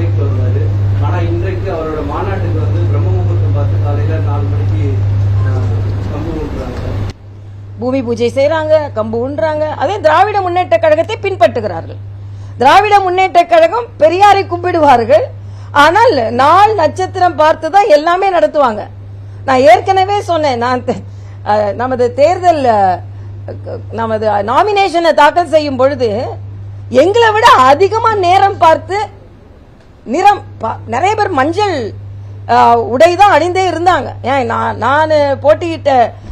நிர்வகித்து வருவாரு ஆனால் இன்றைக்கு அவரோட மாநாட்டுக்கு வந்து பிரம்ம முகூர்த்தம் பார்த்து காலையில் நாலு மணிக்கு கம்பு ஊட்டுறாங்க. பூமி பூஜை செய்கிறாங்க கம்பு உண்றாங்க அதே திராவிட முன்னேற்ற கழகத்தை பின்பற்றுகிறார்கள். திராவிட முன்னேற்ற கழகம் பெரியாரை கும்பிடுவார்கள். ஆனால் நாள் நட்சத்திரம் பார்த்து தான் எல்லாமே நடத்துவாங்க. நான் ஏற்கனவே சொன்னேன் நான் நமது தேர்தல் நமது நாமினேஷனை தாக்கல் செய்யும் பொழுது எங்களை விட அதிகமாக நேரம் பார்த்து நிறம் பா- நிறைய பேர் மஞ்சள் உடை தான் அணிந்தே இருந்தாங்க. ஏன் நான் நான் போட்டியிட்ட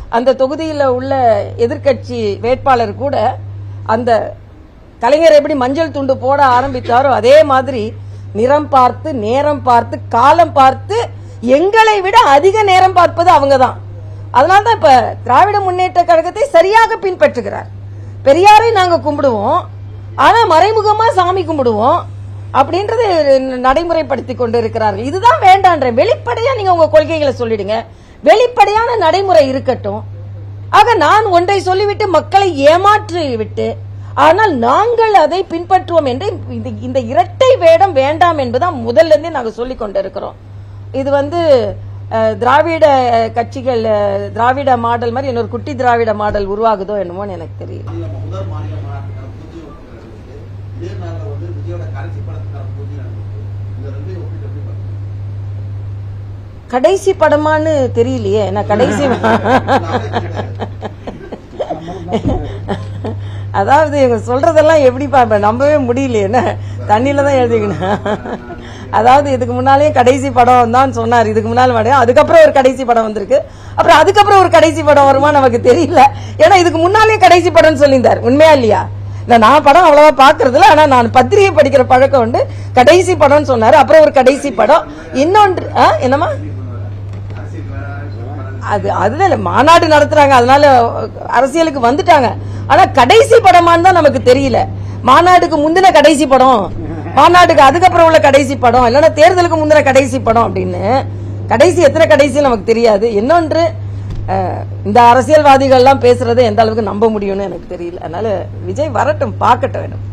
அந்த தொகுதியில் உள்ள எதிர்க்கட்சி வேட்பாளர் கூட அந்த கலைஞர் எப்படி மஞ்சள் துண்டு போட ஆரம்பித்தாரோ அதே மாதிரி நிறம் பார்த்து நேரம் பார்த்து காலம் பார்த்து எங்களை விட அதிக நேரம் பார்ப்பது அவங்க தான் அதனால தான் இப்போ திராவிட முன்னேற்ற கழகத்தை சரியாக பின்பற்றுகிறார். பெரியாரை நாங்கள் கும்பிடுவோம். ஆனால் மறைமுகமாக சாமி கும்பிடுவோம். அப்படின்றது நடைமுறைப்படுத்தி கொண்டு இருக்கிறார்கள் இதுதான் வேண்டான்ற வெளிப்படையா நீங்க உங்க கொள்கைகளை சொல்லிடுங்க. வெளிப்படையான நடைமுறை இருக்கட்டும். ஆக நான் ஒன்றை சொல்லிவிட்டு மக்களை ஏமாற்றி விட்டு ஆனால் நாங்கள் அதை பின்பற்றுவோம் என்று இந்த இந்த இரட்டை வேடம் வேண்டாம் என்பதுதான் முதல்ல இருந்தே நாங்கள் சொல்லி கொண்டிருக்கிறோம். இது வந்து திராவிட கட்சிகள் திராவிட மாடல் மாதிரி இன்னொரு குட்டி திராவிட மாடல் உருவாகுதோ என்னமோன்னு எனக்கு தெரியல. இதே நாளில் வந்து விஜயோட கடைசி படத்துக்கான பூஜை நடந்தது இந்த ரெண்டையும் ஒப்பிட்டு எப்படி பார்க்கணும்? கடைசி படமான்னு தெரியலையே. நான் கடைசி அதாவது இவங்க சொல்றதெல்லாம் எப்படி பார்ப்பேன் நம்பவே முடியல என்ன? தண்ணியில தான் எழுதிக்கணும். அதாவது இதுக்கு முன்னாலேயும் கடைசி படம் தான் சொன்னார். இதுக்கு முன்னால் படம் அதுக்கப்புறம் ஒரு கடைசி படம் வந்திருக்கு. அப்புறம் அதுக்கப்புறம் ஒரு கடைசி படம் வருமா நமக்கு தெரியல. ஏன்னா இதுக்கு முன்னாலேயும் கடைசி படம்னு சொல்லியிருந்தார். உண்மையா இல்லையா? இல்ல நான் படம் அவ்வளவா பார்க்கறதில்ல ஆனால் நான் பத்திரிகை படிக்கிற பழக்கம் உண்டு. கடைசி படம்னு சொன்னார். அப்புறம் ஒரு கடைசி படம். இன்னொன்று ஆ, என்னம்மா? அது அதுதான் இல்லை மாநாடு நடத்துறாங்க. அதனால அரசியலுக்கு வந்துட்டாங்க. ஆனால் கடைசி படமான்னு தான் நமக்கு தெரியல. மாநாட்டுக்கு முந்தின கடைசி படம். மாநாட்டுக்கு அதுக்கப்புறம் உள்ள கடைசி படம். இல்லைன்னா தேர்தலுக்கு முந்தின கடைசி படம் அப்படின்னு. கடைசி எத்தனை கடைசி நமக்கு தெரியாது. இன்னொன்று இந்த அரசியல்வாதிகள்லாம் பேசுறதை எந்த அளவுக்கு நம்ப முடியும்னு எனக்கு தெரியல. அதனால விஜய் வரட்டும் பார்க்கட்டும் வேணும்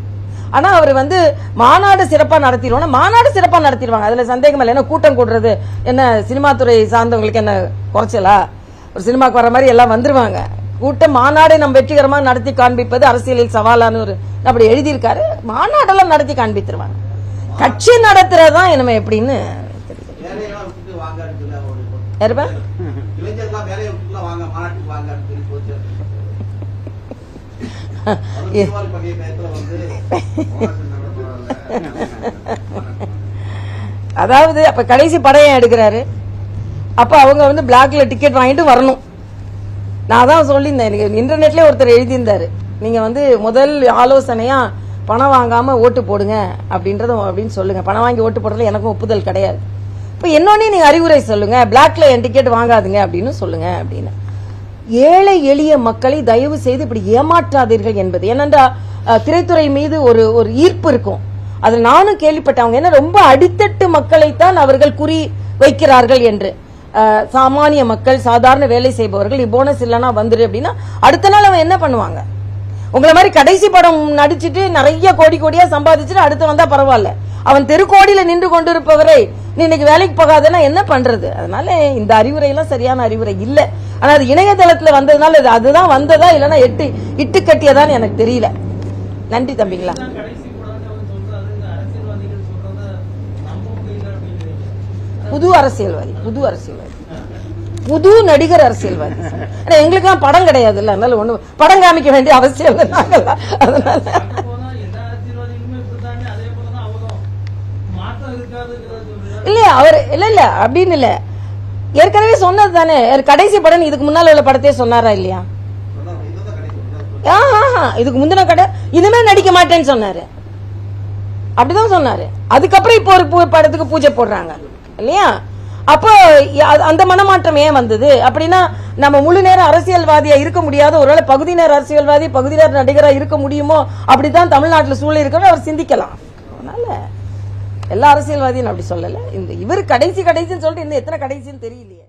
ஆனா அவர் வந்து மாநாடு சிறப்பா நடத்திடுவோம். மாநாடு சிறப்பா நடத்திடுவாங்க. அதுல சந்தேகம் இல்லை. ஏன்னா கூட்டம் கூடுறது? என்ன சினிமா துறை சார்ந்தவங்களுக்கு என்ன குறைச்சலா? ஒரு சினிமாக்கு வர மாதிரி எல்லாம் வந்துருவாங்க. கூட்டம் மாநாடை நம்ம வெற்றிகரமா நடத்தி காண்பிப்பது அரசியலில் சவாலான ஒரு அப்படி எழுதியிருக்காரு. மாநாடெல்லாம் நடத்தி காண்பித்துருவாங்க. கட்சி நடத்துறதுதான் என்னமே எப்படின்னு தெரியல. இளைஞர்கள்லாம் வேலையை விட்டுலாம் வாங்க மாநாட்டுக்கு வாங்கன்னு சொல்லி போச்சு. அதாவது அப்ப கடைசி படம் எடுக்கிறாரு? அப்ப அவங்க வந்து பிளாக்ல டிக்கெட் வாங்கிட்டு வரணும். நான் தான் சொல்லியிருந்தேன் எனக்கு இன்டர்நெட்லயே ஒருத்தர் எழுதியிருந்தாரு. நீங்க வந்து முதல் ஆலோசனையா பணம் வாங்காம ஓட்டு போடுங்க அப்படின்றத அப்படின்னு சொல்லுங்க. பணம் வாங்கி ஓட்டு போடுறதுல எனக்கும் ஒப்புதல் கிடையாது. இப்போ என்னொன்னே நீங்கள் அறிவுரை சொல்லுங்க. பிளாக்ல என் டிக்கெட் வாங்காதுங்க அப்படின்னு சொல்லுங்க அப்படின்னு. ஏழை எளிய மக்களை தயவு செய்து இப்படி ஏமாற்றாதீர்கள் என்பது. ஏனென்றா திரைத்துறை மீது ஒரு ஒரு ஈர்ப்பு இருக்கும். அதில் நானும் கேள்விப்பட்டேன் அவங்க என்ன ரொம்ப அடித்தட்டு மக்களைத்தான் அவர்கள் குறி வைக்கிறார்கள் என்று. சாமானிய மக்கள் சாதாரண வேலை செய்பவர்கள் போனஸ் இல்லைன்னா வந்துரு அப்படின்னா அடுத்த நாள் அவன் என்ன பண்ணுவாங்க? உங்களை மாதிரி கடைசி படம் நடிச்சிட்டு நிறைய கோடி கோடியா சம்பாதிச்சுட்டு அடுத்து வந்தா பரவாயில்ல. அவன் தெருக்கோடியில நின்று கொண்டிருப்பவரை நீ இன்னைக்கு வேலைக்கு போகாதன்னா என்ன பண்றது? அதனால இந்த அறிவுரை எல்லாம் சரியான அறிவுரை இல்ல. ஆனா அது இணையதளத்துல வந்ததுனால இது அதுதான் வந்ததா இல்லைன்னா எட்டு இட்டு கட்டியதான்னு எனக்கு தெரியல. நன்றி தம்பிங்களா. புது அரசியல்வாதி புது அரசியல்வாதி. புது நடிகர் அரசியல்வாதி. ஆனா எங்களுக்கெல்லாம் படம் கிடையாது இல்ல அதனால ஒண்ணு படம் காமிக்க வேண்டிய அவசியம் இல்லை அதனால இல்லையா அவர் இல்ல இல்ல அப்படின்னு இல்ல. ஏற்கனவே சொன்னது தானே. கடைசி படம் இதுக்கு முன்னால உள்ள படத்தையே சொன்னாரா இல்லையா? ஆஹ். இதுக்கு முந்தின கடை இனிமே நடிக்க மாட்டேன்னு சொன்னாரு. அப்படிதான் சொன்னாரு. அதுக்கப்புறம் இப்போ ஒரு படத்துக்கு பூஜை போடுறாங்க. இல்லையா? அப்போ அந்த மனமாற்றம் ஏன் வந்தது? அப்படின்னா நம்ம முழு நேரம் அரசியல்வாதியா இருக்க முடியாத ஒருவேளை பகுதி நேர அரசியல்வாதி பகுதி நேர நடிகரா இருக்க முடியுமோ அப்படித்தான் தமிழ்நாட்டுல சூழல் இருக்கணும் அவர் சிந்திக்கலாம். அதனால எல்லா அரசியல்வாதியும் அப்படி சொல்லல. இந்த இவர் கடைசி கடைசின்னு சொல்லிட்டு இன்னும் எத்தனை கடைசின்னு தெரியலையே.